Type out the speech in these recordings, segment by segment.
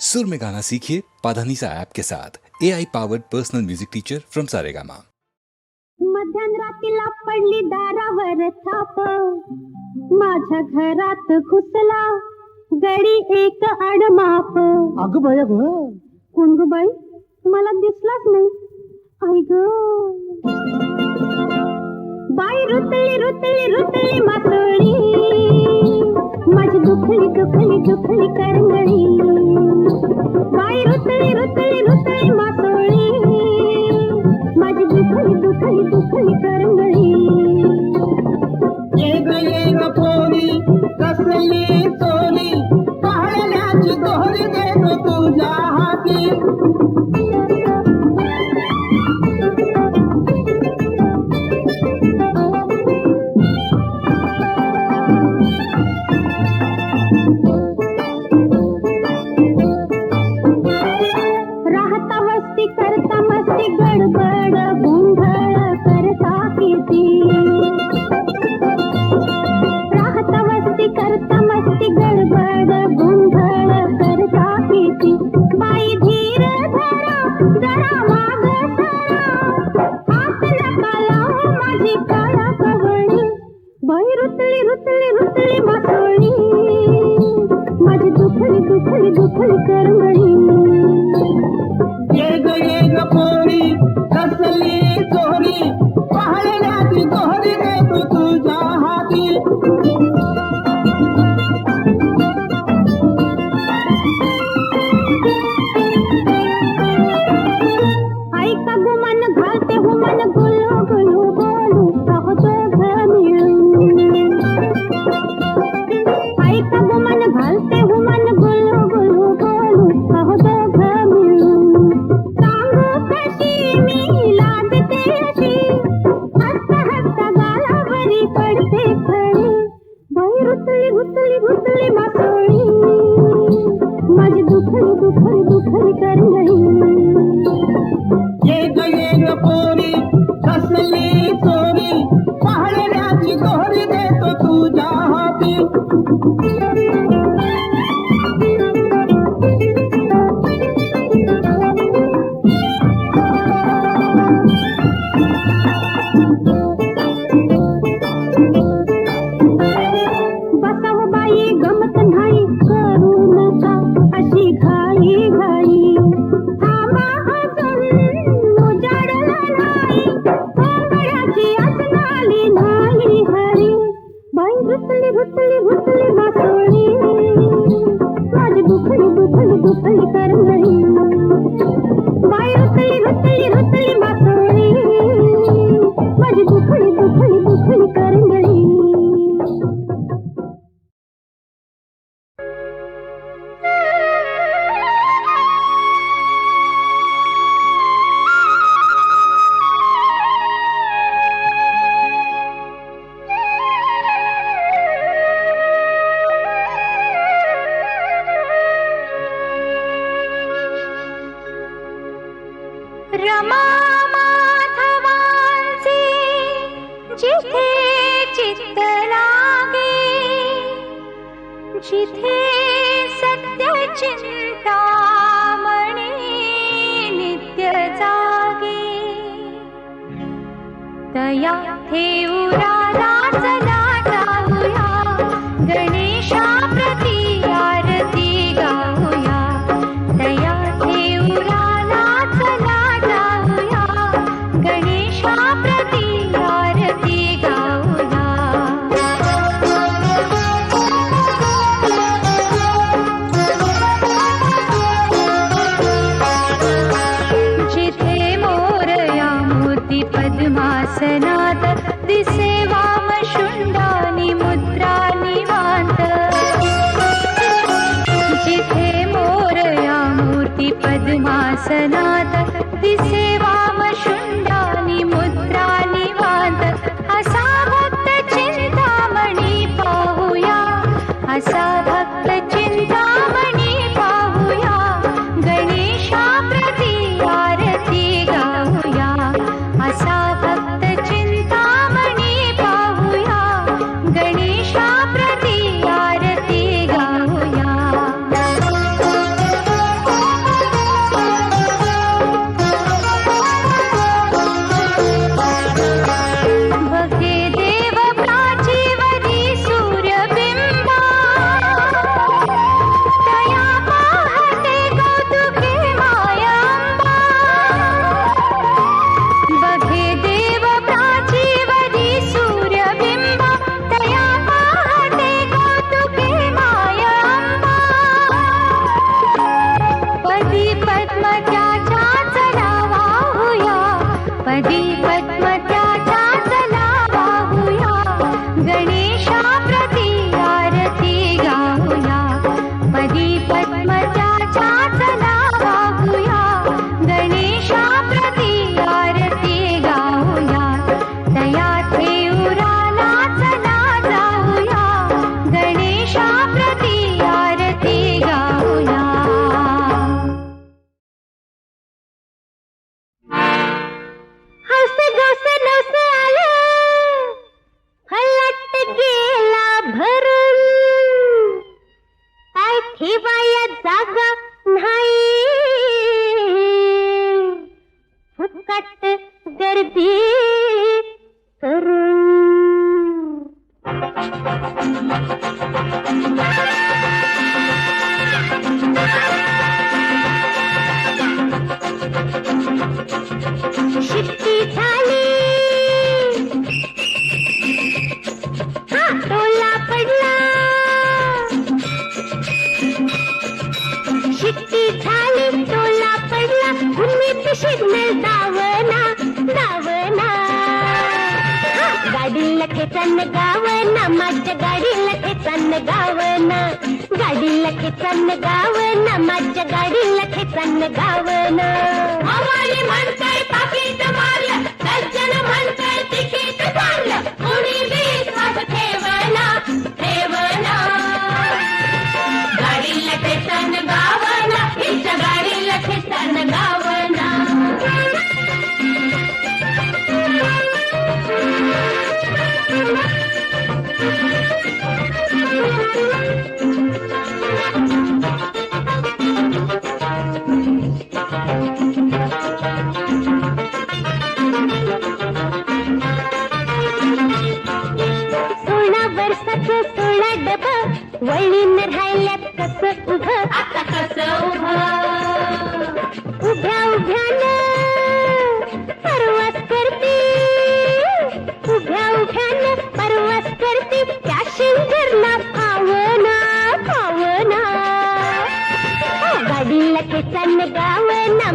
सुर में गाना सीखिए पाधानीसा ऐप के साथ। A I powered personal music teacher from Saregama मध्यरात्रीला पडली दारावर थाप। माझ्या घरात घुसला गडी एक अडमाप अग बाय ग कोण ग बाई? मला दिसलाच नाही. आई ग. बाई रुतली रुतली रुतली मातोळी माझी दुखली दुखली दुखली करंगळी. काय रुतळी रुतळी रुतळी मातोळी. माझी दुखली दुखली दुखली करंगळी. आसना गणेशा ठेवाया जागा नाही. फुकट गर्दी भूमीत सिग्नल दावना दावना हा, गाडीला खेचन गावना माझ्या गाडीला खेचन गावना. गाडीला खेचन गावना माझ्या गाडीला खेचन गावना. म्हणताय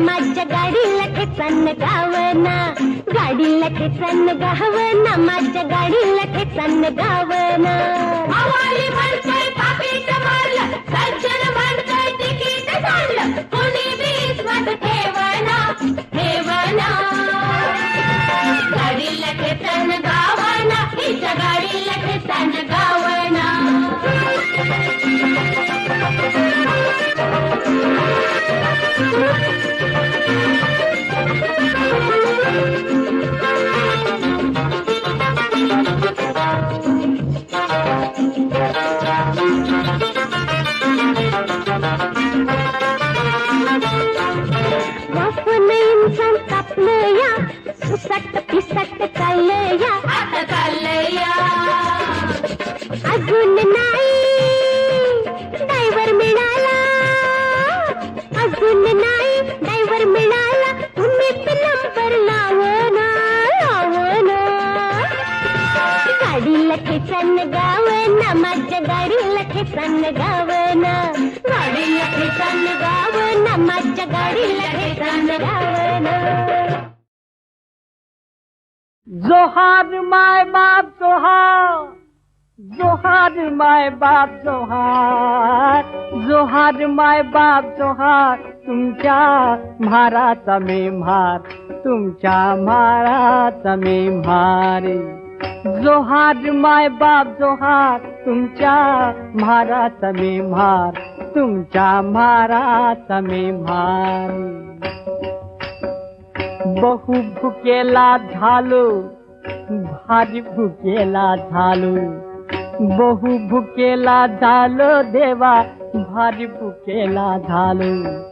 माझ्या गाडीला खेचन गावना. गाडीला खेचन गावना. माझ्या गाडीला खेचन गावना. सज्जन म्हणतोय तिकीट काढलं. कोणी विश्वास चाललं या आता चाललं या अजून नाही ड्रायव्हर मिळाला। अजून नाही ड्रायव्हर मिळाला। तुम्हीच नंबर लावना लावना। गाडीला खेचन गावना माझ्या गाडीला खेचन गावना। गाडीला खेचन गावना माझ्या गाडीला जोहार माय बाप जोहार जोहार माय बाप जोहार जोहार माय बाप जोहार तुमच्या म्हाराचा मी म्हार तुमच्या म्हाराचा मी म्हार. जोहार माय बाप जोहार तुमच्या म्हाराचा मी म्हार तुमच्या म्हाराचा मी म्हार. बहु भुकेला झालो भारी भुकेला झालो. बहु भुकेला झालो देवा भारी भुकेला झालो.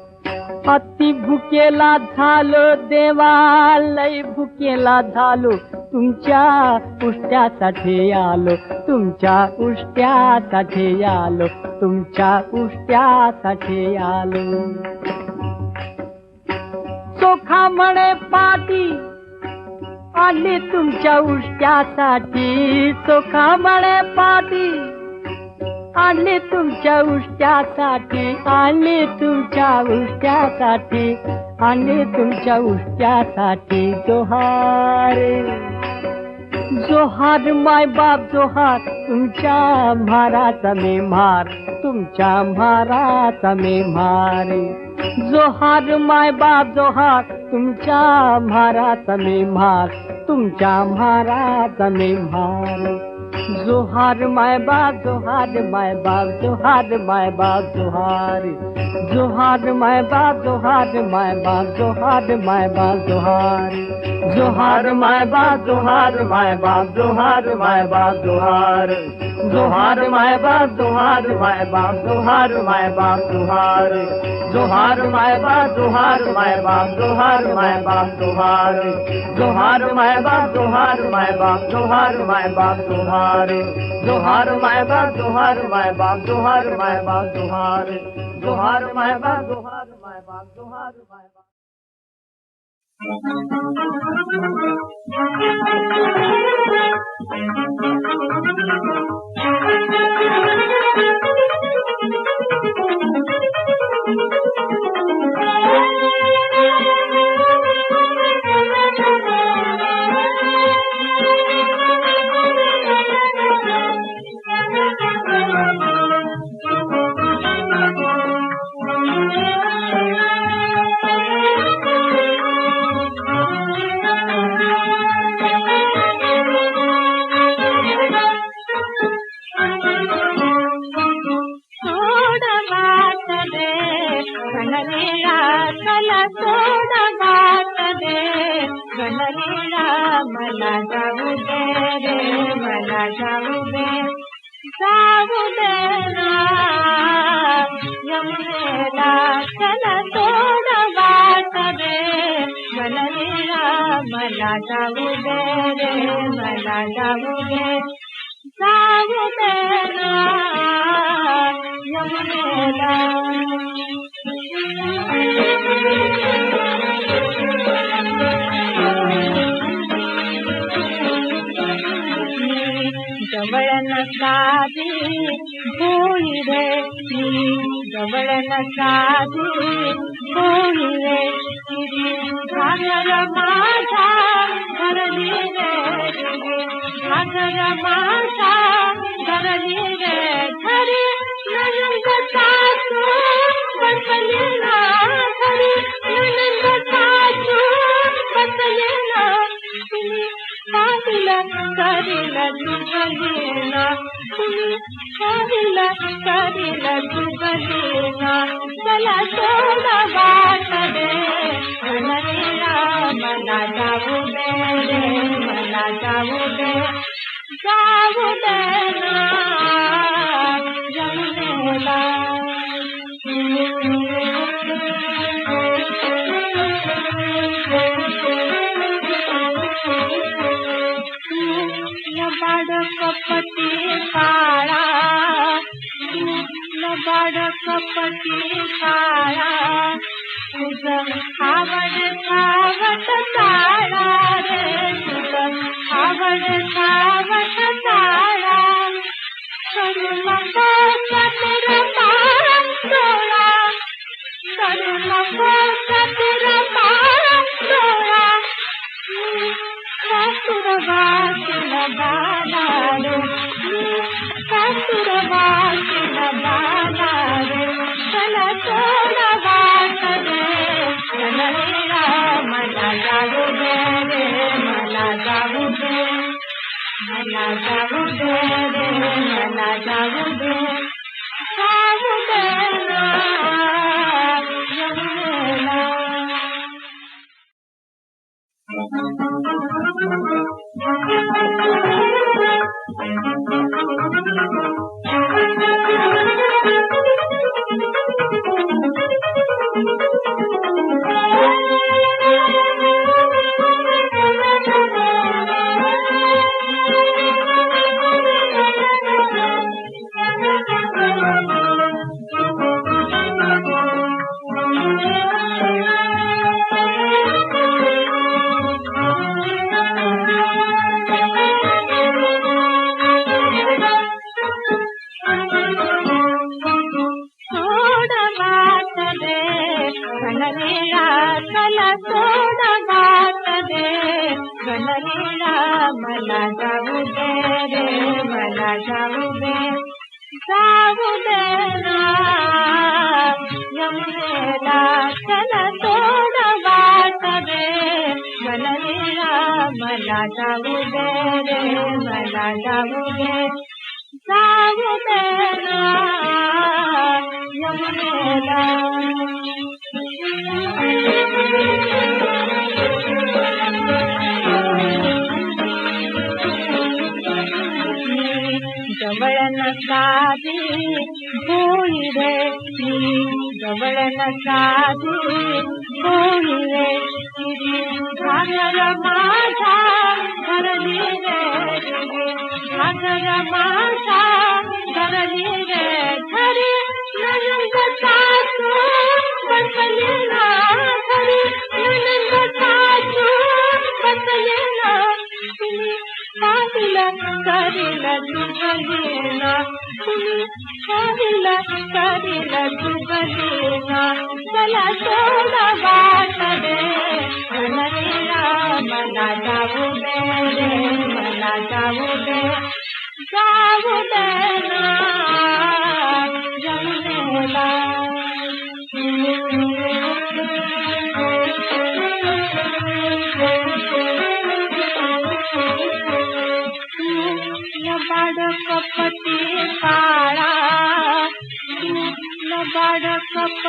अति भुकेला झालो देवा लय भुकेला झालो. तुमच्या उष्ट्यासाठी आलो तुमच्या उष्ट्यासाठी आलो तुमच्या उष्ट्यासाठी आलो. चोखा म्हणे पाटी आले तुमच्या उष्ट्यासाठी. चोखा म्हणे पाटी तुमच्या उष्ट्यासाठी. आले तुमच्या उष्ट्यासाठी. आले तुमच्या उष्ट्यासाठी जोहार. जोहार माय बाप जोहार तुमच्या म्हाराचा मी म्हार तुमच्या म्हाराचा मे म्हार जोहार माय बाप जोहार तुमच्या म्हाराचा मे मार तुमच्या म्हाराचा मी म्हार जोहार माय बाप जोहार माय बाप जोहार माय बाप जोहार जोहार माय बाप जोहार माय बाप जोहार माय बाप जोहार जोहार माय बाप जोहार माय बाप जोहार माय बाप जोहार जोहार माय बाप जोहार माय बाप जोहार माय बाप जोहार जोहार माय बाप जोहार माय बाप जोहार माय बाप जोहार जोहार माय बाप जोहार माय बाप जोहार माय बाप जोहार दुहार दुहार माय बाप दुहार माय बाप दुहार माय बाप दुहार दुहार माय बाप दुहार माय बाप दुहार माय बाप Thank you. मला जाऊ दे रे मला जाऊ दे जाऊ दे ना यमुनेला ಹೋಯಿದೆ ನೀವಳನ ಸಾಧು ಹೋಯಿದೆ ಸಾಗರ ಮಾತ ಬರಲಿದೆ ಸಾಗರ ಮಾತ ಬರಲಿದೆ ಸರಿ ನನಗ ಸಾಧು ಬರಲಿಲ್ಲ करीला जुगलीना तुम्ही पाहिला करीला जुगलीना चला सोडा वाट दे मला जाऊ दे मला जाऊ दे. जाऊ दे कपटी काळा तुझ आवड सावट काळा रे तुझ आवड सावट Thank you. मला जाऊ दे रे मला जाऊ दे जाऊ दे ना यमुनेला जवळ नसावी होई रे ಧವಳನ ಸಾಧು ಕೋಣುವೆ ಸಾಗರ ಮಾತ ಧರಣಿ ಸಾಗರ ಮಾತ ಧರಣಿ ಧರಿ ನನ್ನಂದ ಸಾಧು ಬಸಲಿನ ಧರಿ ನನ್ನಂದ ಸಾಧು ಬಸಲಿನ ಪಾಪಿಲ ಕರಿಲ ಸುಖಲಿನ ಸುನಿ बसले करीला जुगलीना तुम्ही चला सोडा वाट मला जाऊ दे मला जाऊ दे. जाऊ दे ना.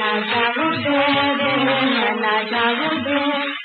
दे मला